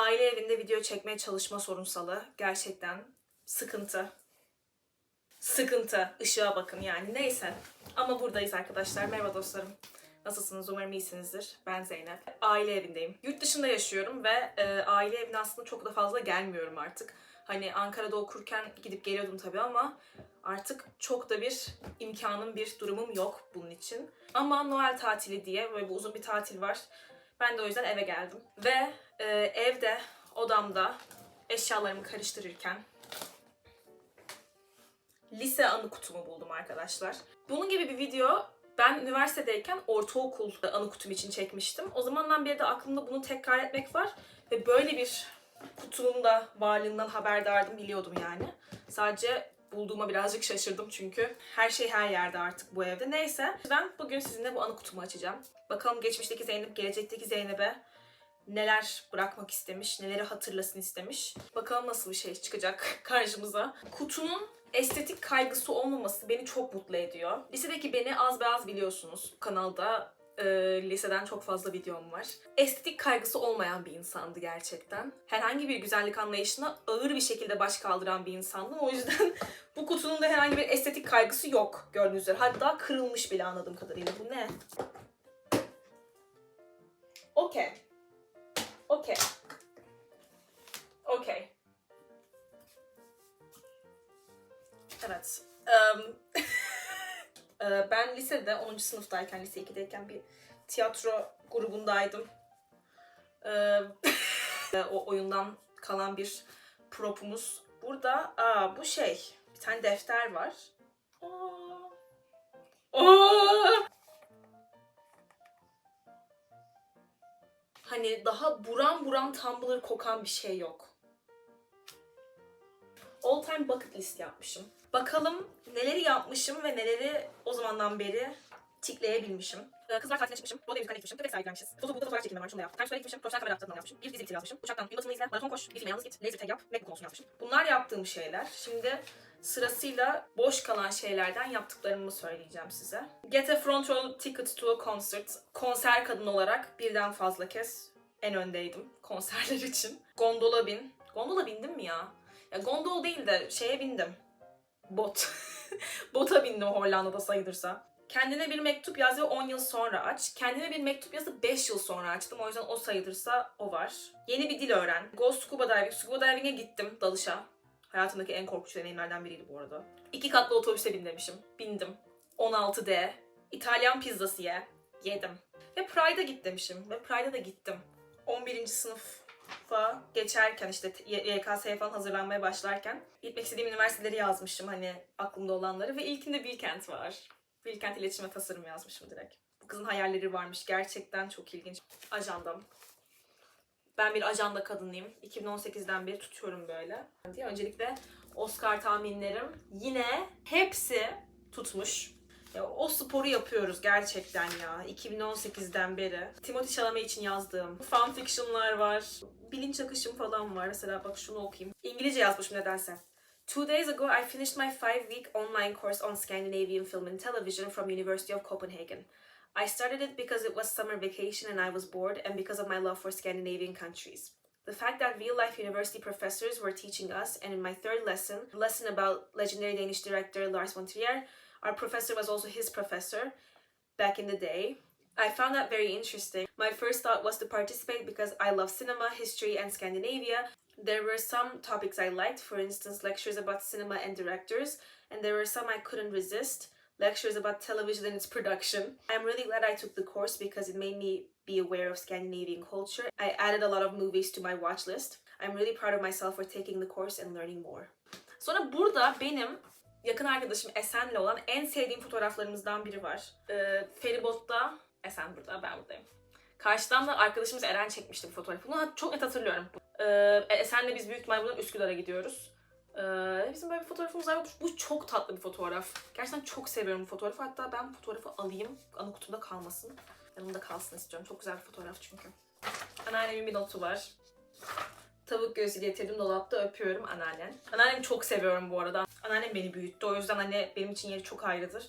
Aile evinde video çekmeye çalışma sorunsalı. Gerçekten sıkıntı. Sıkıntı. Işığa bakın yani. Neyse. Ama buradayız arkadaşlar. Merhaba dostlarım. Nasılsınız? Umarım iyisinizdir. Ben Zeynep. Aile evindeyim. Yurt dışında yaşıyorum ve e, aile evine aslında çok da fazla gelmiyorum artık. Hani Ankara'da okurken gidip geliyordum tabii ama artık çok da bir imkanım, bir durumum yok bunun için. Ama Noel tatili diye böyle bir uzun bir tatil var. Ben de o yüzden eve geldim. Ve e, evde, odamda eşyalarımı karıştırırken lise anı kutumu buldum arkadaşlar. Bunun gibi bir video ben üniversitedeyken ortaokul anı kutum için çekmiştim. O zamandan beri de aklımda bunu tekrar etmek var. Ve böyle bir kutunun da varlığından haberdardım, biliyordum yani. Sadece bulduğuma birazcık şaşırdım çünkü her şey her yerde artık bu evde. Neyse ben bugün sizinle bu anı kutumu açacağım. Bakalım geçmişteki Zeynep, gelecekteki Zeynep'e neler bırakmak istemiş, neleri hatırlasın istemiş. Bakalım nasıl bir şey çıkacak karşımıza. Kutunun estetik kaygısı olmaması beni çok mutlu ediyor. Lisedeki beni az be az biliyorsunuz. Kanalda e, liseden çok fazla videom var. Estetik kaygısı olmayan bir insandı gerçekten. Herhangi bir güzellik anlayışına ağır bir şekilde baş kaldıran bir insandım. O yüzden bu kutunun da herhangi bir estetik kaygısı yok gördüğünüz üzere. Hatta kırılmış bile anladığım kadarıyla. Bu ne? Okey. Okey. Okey. Evet. Eee, ben lisede 10. sınıftayken, lise 2'deyken bir tiyatro grubundaydım. Eee, o oyundan kalan bir propumuz. Burada aa, bu şey, bir tane defter var. Aa. Aa. Hani daha buram buram Tumblr kokan bir şey yok. All time bucket list yapmışım. Bakalım neleri yapmışım ve neleri o zamandan beri tikleyebilmişim. Ee, kızlar tatiline çıkmışım. Rodeo müzikaline gitmişim. Köpek sergilenmişiz. Foto bulda fotoğraf çekimim var. Şunu da yaptım. Times Square'e gitmişim. Profesyonel kamera yaptığımdan yapmışım. Bir dizi bitiri. Uçaktan bir batımı izle. Maraton koş. Bir yalnız git. Laser tag yap. Macbook olsun yapmışım. Bunlar yaptığım şeyler. Şimdi sırasıyla boş kalan şeylerden yaptıklarımı söyleyeceğim size. Get a front row ticket to a concert. Konser kadın olarak birden fazla kez en öndeydim konserler için. Gondola bin. Gondola bindim mi ya? Gondol değil de şeye bindim. Bot. Bota bindim Hollanda'da sayılırsa. Kendine bir mektup yaz ve 10 yıl sonra aç. Kendine bir mektup yazı 5 yıl sonra açtım. O yüzden o sayılırsa o var. Yeni bir dil öğren. Go scuba diving. Scuba diving'e gittim dalışa. Hayatımdaki en korkunç deneyimlerden biriydi bu arada. İki katlı otobüse bin demişim. Bindim. 16D. İtalyan pizzası ye. Yedim. Ve Pride'a git demişim. Ve Pride'a da gittim. 11. sınıfa geçerken işte YKS'ye falan hazırlanmaya başlarken gitmek istediğim üniversiteleri yazmışım hani aklımda olanları ve ilkinde Bilkent var. Bilkent İletişim ve Tasarım yazmışım direkt. Bu kızın hayalleri varmış. Gerçekten çok ilginç. Ajandam. Ben bir ajanda kadınıyım. 2018'den beri tutuyorum böyle. Diye öncelikle Oscar tahminlerim yine hepsi tutmuş. Ya o sporu yapıyoruz gerçekten ya. 2018'den beri. Timothy Chalamet için yazdığım fanfictionlar var. Bilinç akışım falan var. Mesela bak şunu okuyayım. İngilizce yazmışım nedense. Two days ago, I finished my five-week online course on Scandinavian film and television from University of Copenhagen. I started it because it was summer vacation and I was bored, and because of my love for Scandinavian countries. The fact that real life university professors were teaching us, and in my third lesson, lesson about legendary Danish director Lars von Trier, our professor was also his professor back in the day. I found that very interesting. My first thought was to participate because I love cinema, history, and Scandinavia. There were some topics I liked, for instance, lectures about cinema and directors, and there were some I couldn't resist, lectures about television and its production. I'm really glad I took the course because it made me be aware of Scandinavian culture. I added a lot of movies to my watch list. I'm really proud of myself for taking the course and learning more. Sonra burada benim yakın arkadaşım Esen'le olan en sevdiğim fotoğraflarımızdan biri var. Ee, feribotta, Esen burada, ben buradayım. Karşıdan da arkadaşımız Eren çekmişti bu fotoğrafı. Bunu çok net hatırlıyorum. Ee, Esen'le biz büyük ihtimalle buradan Üsküdar'a gidiyoruz. Ee, bizim böyle bir fotoğrafımız var. Bu çok tatlı bir fotoğraf. Gerçekten çok seviyorum bu fotoğrafı. Hatta ben bu fotoğrafı alayım. Anı kutumda kalmasın. Yanımda kalsın istiyorum. Çok güzel bir fotoğraf çünkü. Anneannemin bir notu var. Tavuk göğsü getirdim dolapta öpüyorum anneannen. Anneannemi çok seviyorum bu arada. Anneannem beni büyüttü o yüzden hani benim için yeri çok ayrıdır.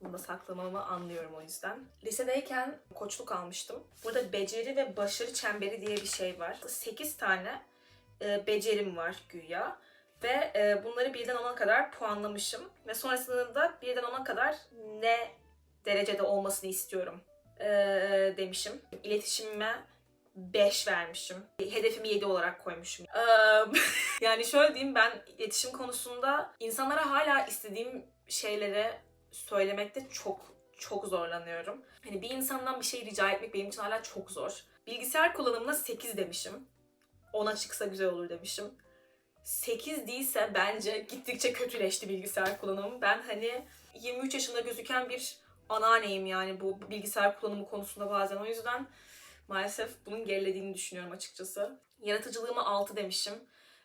Bunu da saklamamı anlıyorum o yüzden. Lisedeyken koçluk almıştım. Burada beceri ve başarı çemberi diye bir şey var. 8 tane e, becerim var güya. Ve e, bunları birden 10'a kadar puanlamışım. Ve sonrasında da birden 10'a kadar ne derecede olmasını istiyorum e, demişim. İletişimime 5 vermişim. Hedefimi 7 olarak koymuşum. Yani şöyle diyeyim ben iletişim konusunda insanlara hala istediğim şeyleri söylemekte çok çok zorlanıyorum. Hani bir insandan bir şey rica etmek benim için hala çok zor. Bilgisayar kullanımına 8 demişim. 10'a çıksa güzel olur demişim. 8 değilse bence gittikçe kötüleşti bilgisayar kullanımım. Ben hani 23 yaşında gözüken bir anneanneyim yani bu bilgisayar kullanımı konusunda bazen. O yüzden maalesef bunun gerilediğini düşünüyorum açıkçası. Yaratıcılığıma 6 demişim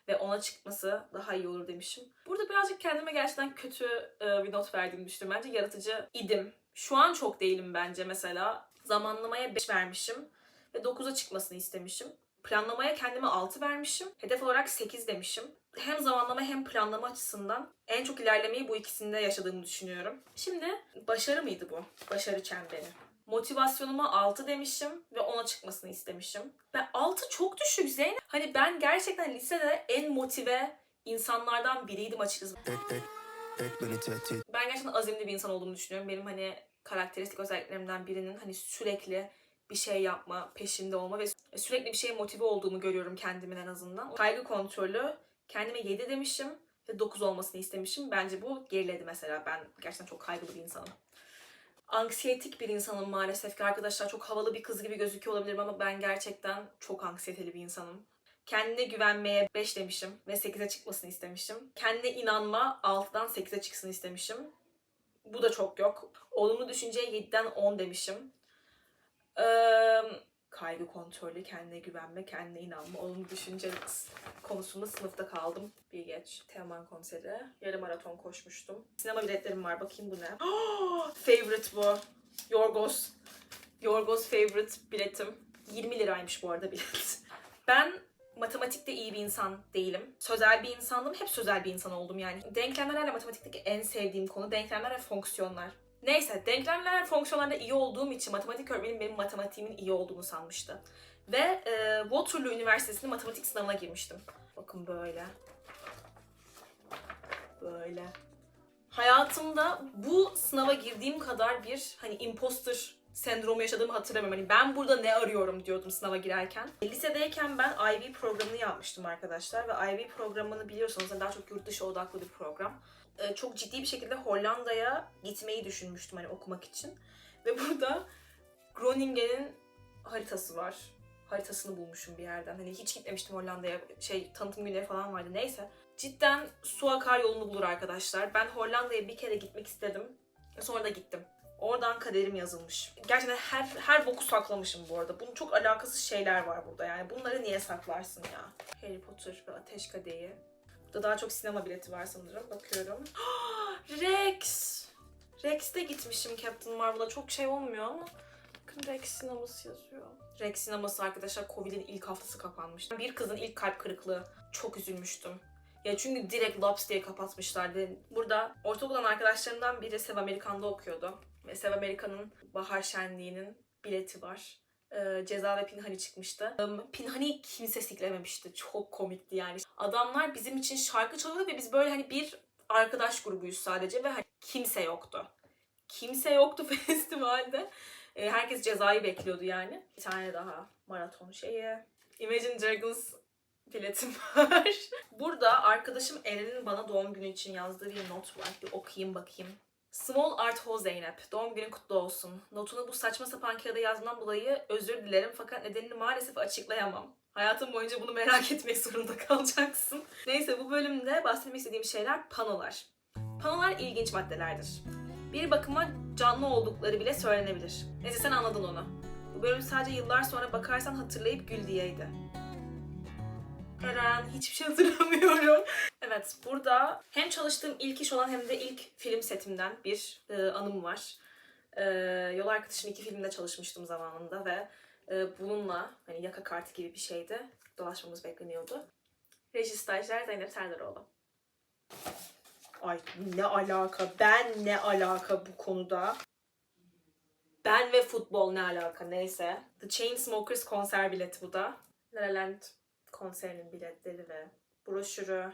ve ona çıkması daha iyi olur demişim. Burada birazcık kendime gerçekten kötü e, bir not verdiğimi düşünüyorum. Bence yaratıcı idim. Şu an çok değilim bence mesela. Zamanlamaya 5 vermişim ve 9'a çıkmasını istemişim. Planlamaya kendime 6 vermişim. Hedef olarak 8 demişim. Hem zamanlama hem planlama açısından en çok ilerlemeyi bu ikisinde yaşadığımı düşünüyorum. Şimdi başarı mıydı bu? Başarı çemberi. Motivasyonuma 6 demişim ve 10'a çıkmasını istemişim. Ben 6 çok düşük Zeynep. Hani ben gerçekten lisede en motive insanlardan biriydim açıkçası. Ben gerçekten azimli bir insan olduğumu düşünüyorum. Benim hani karakteristik özelliklerimden birinin hani sürekli bir şey yapma, peşinde olma ve sürekli bir şeye motive olduğumu görüyorum kendimin en azından. Kaygı kontrolü kendime 7 demişim ve 9 olmasını istemişim. Bence bu geriledi mesela. Ben gerçekten çok kaygılı bir insanım. Anksiyetik bir insanım maalesef ki arkadaşlar. Çok havalı bir kız gibi gözüküyor olabilirim ama ben gerçekten çok anksiyeteli bir insanım. Kendine güvenmeye 5 demişim ve 8'e çıkmasını istemişim. Kendine inanma 6'dan 8'e çıksın istemişim. Bu da çok yok. Olumlu düşünceye 7'den 10 demişim. Ee, kaygı kontrolü, kendine güvenme, kendine inanma, olumlu düşünce konusunda sınıfta kaldım. Bir geç. Teoman konseri. Yarım maraton koşmuştum. Sinema biletlerim var. Bakayım bu ne? favorite bu. Yorgos. Yorgos favorite biletim. 20 liraymış bu arada bilet. Ben matematikte iyi bir insan değilim. Sözel bir insandım. Hep sözel bir insan oldum yani. Denklemler hala matematikteki en sevdiğim konu. Denklemler ve fonksiyonlar. Neyse denklemler ve fonksiyonlarda iyi olduğum için matematik öğretmenim benim matematiğimin iyi olduğunu sanmıştı. Ve e, Waterloo Üniversitesi'nin matematik sınavına girmiştim. Bakın böyle. Böyle. Hayatımda bu sınava girdiğim kadar bir hani imposter sendromu yaşadığımı hatırlamıyorum. Hani ben burada ne arıyorum diyordum sınava girerken. Lisedeyken ben IB programını yapmıştım arkadaşlar ve IB programını biliyorsunuz hani daha çok yurt dışı odaklı bir program. Ee, çok ciddi bir şekilde Hollanda'ya gitmeyi düşünmüştüm hani okumak için. Ve burada Groningen'in haritası var. Haritasını bulmuşum bir yerden. Hani hiç gitmemiştim Hollanda'ya. Şey tanıtım günleri falan vardı neyse. Cidden su akar yolunu bulur arkadaşlar. Ben Hollanda'ya bir kere gitmek istedim. Sonra da gittim. Oradan kaderim yazılmış. Gerçekten her her boku saklamışım bu arada. Bunun çok alakasız şeyler var burada yani. Bunları niye saklarsın ya? Harry Potter ve Ateş Kadehi. Burada daha çok sinema bileti var sanırım. Bakıyorum. Rex! Rex'te gitmişim Captain Marvel'a. Çok şey olmuyor ama. Bakın Rex sineması yazıyor. Rex sineması arkadaşlar Covid'in ilk haftası kapanmış. Bir kızın ilk kalp kırıklığı. Çok üzülmüştüm. Ya çünkü direkt Laps diye kapatmışlardı. Burada ortaokuldan arkadaşlarımdan biri Sev Amerikan'da okuyordu. Ve Sev Amerikan'ın bahar şenliğinin bileti var. Ee, Ceza ve Pinhani çıkmıştı. Pinhani kimse siklememişti. Çok komikti yani. Adamlar bizim için şarkı çalıyordu ve biz böyle hani bir arkadaş grubuyuz sadece ve hani kimse yoktu. Kimse yoktu festivalde. Ee, herkes cezayı bekliyordu yani. Bir tane daha maraton şeyi. Imagine Dragons biletim var. Burada arkadaşım Eren'in bana doğum günü için yazdığı bir not var. Bir okuyayım bakayım. Small Art Ho Zeynep. Doğum günün kutlu olsun. Notunu bu saçma sapan kağıda yazmam dolayı özür dilerim fakat nedenini maalesef açıklayamam. Hayatım boyunca bunu merak etmek zorunda kalacaksın. Neyse bu bölümde bahsetmek istediğim şeyler panolar. Panolar ilginç maddelerdir. Bir bakıma canlı oldukları bile söylenebilir. Neyse sen anladın onu. Bu bölüm sadece yıllar sonra bakarsan hatırlayıp gül diyeydi. Eren hiçbir şey hatırlamıyorum. Evet burada hem çalıştığım ilk iş olan hem de ilk film setimden bir e, anım var. E, Yol Arkadaşım iki filmde çalışmıştım zamanında ve e, bununla hani yaka kartı gibi bir şeydi. Dolaşmamız bekleniyordu. Reji stajyer Zeynep Serdaroğlu. Ay ne alaka? Ben ne alaka bu konuda? Ben ve futbol ne alaka? Neyse. The Chainsmokers konser bileti bu da. La La Land konserinin biletleri ve broşürü.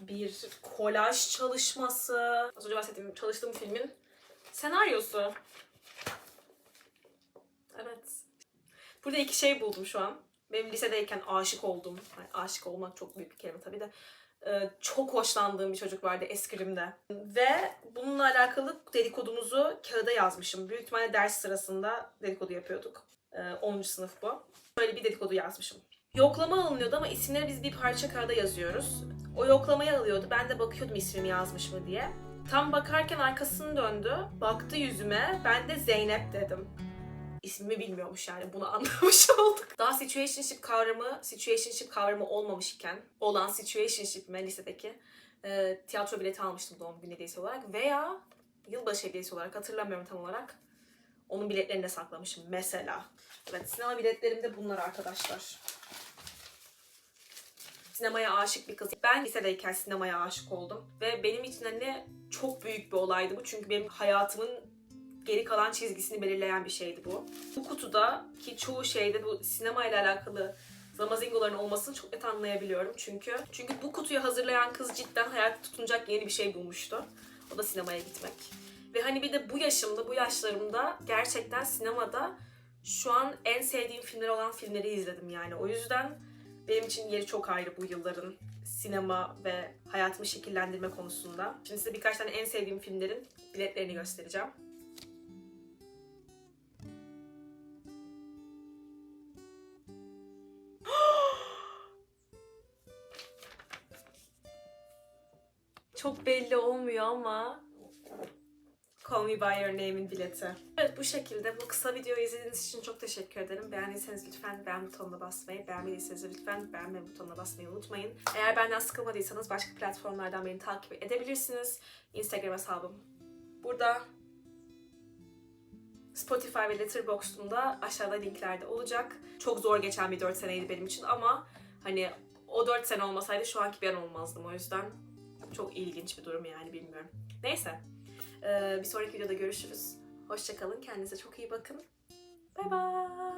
Bir kolaj çalışması. Az önce bahsettiğim çalıştığım filmin senaryosu. Evet. Burada iki şey buldum şu an. Benim lisedeyken aşık olduğum, yani aşık olmak çok büyük bir kelime tabii de e, çok hoşlandığım bir çocuk vardı eskrimde. Ve bununla alakalı dedikodumuzu kağıda yazmışım. Büyük ihtimalle ders sırasında dedikodu yapıyorduk. E, 10. sınıf bu. Böyle bir dedikodu yazmışım. Yoklama alınıyordu ama isimleri biz bir parça kağıda yazıyoruz. O yoklamayı alıyordu. Ben de bakıyordum ismimi yazmış mı diye. Tam bakarken arkasını döndü. Baktı yüzüme. Ben de Zeynep dedim ismimi bilmiyormuş yani bunu anlamış olduk. Daha situationship kavramı, situationship kavramı olmamış iken olan situationship'ime lisedeki e, tiyatro bileti almıştım doğum günü hediyesi olarak veya yılbaşı hediyesi olarak hatırlamıyorum tam olarak. Onun biletlerini de saklamışım mesela. Evet sinema biletlerim de bunlar arkadaşlar. Sinemaya aşık bir kız. Ben lisedeyken sinemaya aşık oldum. Ve benim için hani çok büyük bir olaydı bu. Çünkü benim hayatımın geri kalan çizgisini belirleyen bir şeydi bu. Bu kutuda ki çoğu şeyde bu sinema ile alakalı zamazingoların olmasını çok net anlayabiliyorum çünkü. Çünkü bu kutuyu hazırlayan kız cidden hayatta tutunacak yeni bir şey bulmuştu. O da sinemaya gitmek. Ve hani bir de bu yaşımda, bu yaşlarımda gerçekten sinemada şu an en sevdiğim filmler olan filmleri izledim yani. O yüzden benim için yeri çok ayrı bu yılların sinema ve hayatımı şekillendirme konusunda. Şimdi size birkaç tane en sevdiğim filmlerin biletlerini göstereceğim. Çok belli olmuyor ama Call Me By Your Name'in bileti. Evet bu şekilde bu kısa videoyu izlediğiniz için çok teşekkür ederim. Beğendiyseniz lütfen beğen butonuna basmayı, beğenmediyseniz lütfen beğenme butonuna basmayı unutmayın. Eğer benden sıkılmadıysanız başka platformlardan beni takip edebilirsiniz. Instagram hesabım burada. Spotify ve Letterboxd'umda aşağıda linklerde olacak. Çok zor geçen bir 4 seneydi benim için ama hani o 4 sene olmasaydı şu anki ben olmazdım. O yüzden çok ilginç bir durum yani bilmiyorum. Neyse. Ee, bir sonraki videoda görüşürüz. Hoşçakalın. Kendinize çok iyi bakın. Bay bay.